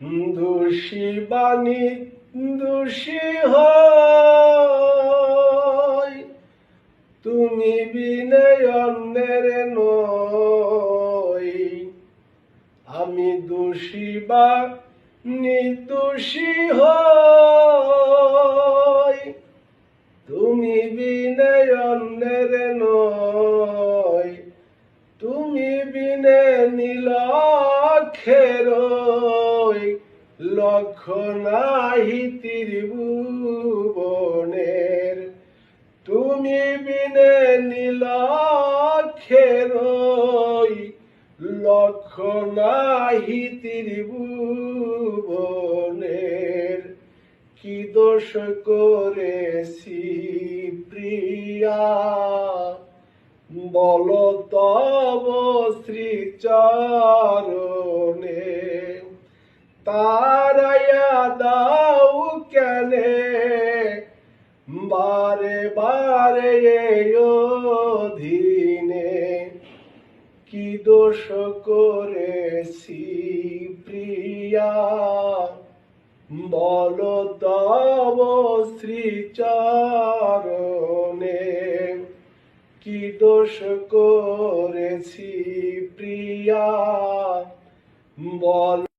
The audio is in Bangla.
দোষী বাণী, দোষী হয়। তুমি বিনয় অন্যের নই। আমি দোষী বা নির্দোষী হই তুমি বিনয় অন্যের নই। তুমি বিনে নীলক্ষের লক্ষ নাহি ত্রিভুবনের। তুমি বিনে নীলক্ষের লক্ষ নাহি ত্রিভুবনের। কি দোষ করেছি প্রিয়া? বল তব শ্রীচরণে। তারায়া দাও কেনে? বারে বারে অধীনে কি দোষ করেছি প্রিয়া? বল তব শ্রীচরণে। কি দোষ করেছি প্রিয়া? বল